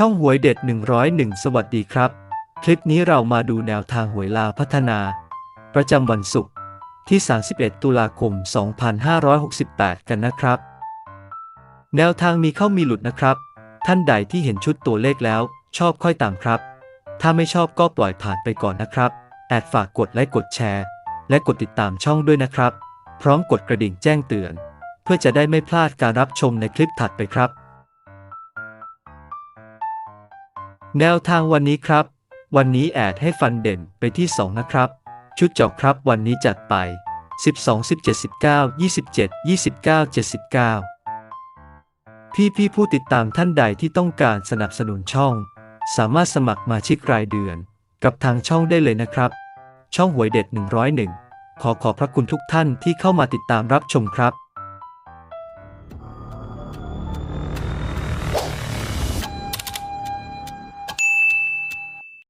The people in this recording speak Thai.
ช่องหวยเด็ด 101 สวัสดีครับ คลิปนี้เรามาดูแนวทางหวยลาวพัฒนา ประจำวันศุกร์ที่ 31 ตุลาคม 2568 กันนะครับ แนวทางมีเข้ามีหลุดนะครับ ท่านใดที่เห็นชุดตัวเลขแล้ว ชอบค่อยตามครับ ถ้าไม่ชอบก็ปล่อยผ่านไปก่อนนะครับ แอดฝากกดไลค์กดแชร์ และกดติดตามช่องด้วยนะครับ พร้อมกดกระดิ่งแจ้งเตือน เพื่อจะได้ไม่พลาดการรับชมในคลิปถัดไปครับ แนวทางวันนี้ครับ วันนี้แอดให้ฟันเด่นไปที่ 2 นะครับ ชุดเจาะครับวันนี้จัดไป 12 17 19 27 29 79 พี่พี่ผู้ติดตามท่านใดที่ต้องการสนับสนุนช่อง สามารถสมัครมาชิกรายเดือน กับทางช่องได้เลยนะครับ ช่องหวยเด็ด 101 ขอขอบพระคุณทุกท่านที่เข้ามาติดตามรับชมครับ